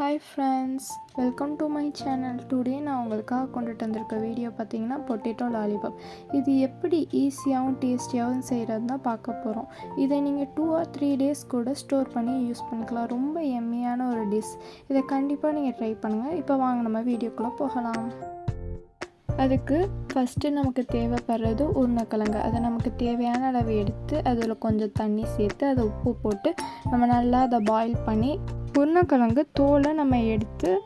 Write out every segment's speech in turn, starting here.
Hi friends welcome to my channel today நான் உங்களுக்காக கொண்டுட்டு வந்திருக்க வீடியோ பார்த்தீங்கன்னா பொட்டேட்டோ லாலிபாப் இது எப்படி ஈஸியாகவும் டேஸ்டியாகவும் செய்கிறது தான் பார்க்க போகிறோம் இதை நீங்கள் டூ ஆர் த்ரீ டேஸ் கூட ஸ்டோர் பண்ணி யூஸ் பண்ணிக்கலாம். ரொம்ப எம்மியான ஒரு டிஷ் இதை கண்டிப்பாக நீங்கள் ட்ரை பண்ணுங்கள் இப்போ வாங்க நம்ம வீடியோக்குள்ளே போகலாம். அதுக்கு ஃபஸ்ட்டு நமக்கு தேவைப்படுறது உருளைக்கிழங்கு. அதை நமக்கு தேவையான அளவு எடுத்து அதில் கொஞ்சம் தண்ணி சேர்த்து அதை உப்பு போட்டு நம்ம நல்லா அதை பாயில் பண்ணி உருளைக்கிழங்கு தோலை நம்ம எடுத்து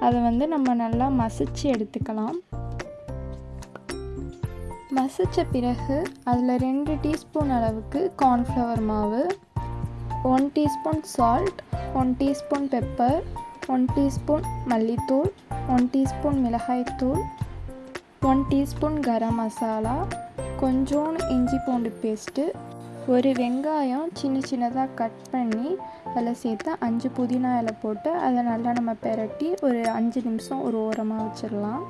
அதை வந்து நம்ம நல்லா மசிச்சு எடுத்துக்கலாம். மசித்த பிறகு அதில் ரெண்டு டீஸ்பூன் அளவுக்கு கார்ன்ஃப்ளவர் மாவு one teaspoon salt one teaspoon pepper one teaspoon மல்லித்தூள் ஒன் டீஸ்பூன் மிளகாய்த்தூள் ஒன் டீஸ்பூன் கரம் மசாலா கொஞ்சோண்டு இஞ்சி பூண்டு பேஸ்ட்டு ஒரு வெங்காயம் சின்ன சின்னதாக கட் பண்ணி அதில் சேர்த்து அஞ்சு புதினா இலை போட்டு அதை நல்லா நம்ம பெரட்டி ஒரு அஞ்சு நிமிஷம் ஒரு ஓரமாக வச்சிடலாம்.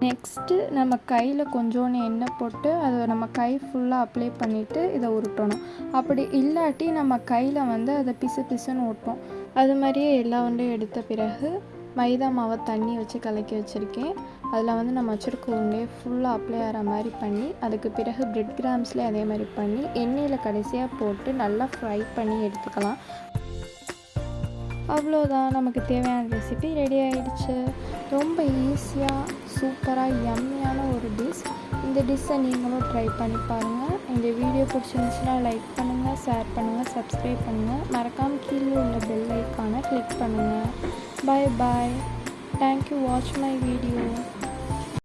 நெக்ஸ்ட்டு நம்ம கையில் கொஞ்சோண்டு எண்ணெய் போட்டு அதை நம்ம கை ஃபுல்லாக அப்ளை பண்ணிவிட்டு இதை உருட்டணும். அப்படி இல்லாட்டி நம்ம கையில் வந்து அதை பிசு பிசுன்னு ஓட்டும் அது மாதிரியே எல்லா ஒன்றையும் எடுத்த பிறகு மைதா மாவை தண்ணி வச்சு கலக்கி வச்சுருக்கேன். அதில் வந்து நம்ம வச்சுருக்க உருண்டையை ஃபுல்லாக அப்ளை ஆகிற மாதிரி பண்ணி அதுக்கு பிறகு பிரெட் கிராம்ஸ்லேயே அதே மாதிரி பண்ணி எண்ணெயில் கடைசியாக போட்டு நல்லா ஃப்ரை பண்ணி எடுத்துக்கலாம். அவ்வளோதான். நமக்கு தேவையான ரெசிபி ரெடி ஆகிடுச்சு ரொம்ப ஈஸியாக சூப்பராக எம்மையான ஒரு டிஷ் இந்த டிஷ்ஷை நீங்களும் ட்ரை பண்ணி பாருங்கள் இந்த வீடியோ பிடிச்சிருந்துச்சுன்னா லைக் பண்ணுங்கள் ஷேர் பண்ணுங்கள் சப்ஸ்கிரைப் பண்ணுங்கள் மறக்காமல் கீழே உள்ள பெல் ஐக்கானை கிளிக் பண்ணுங்கள் bye bye thank you watch my video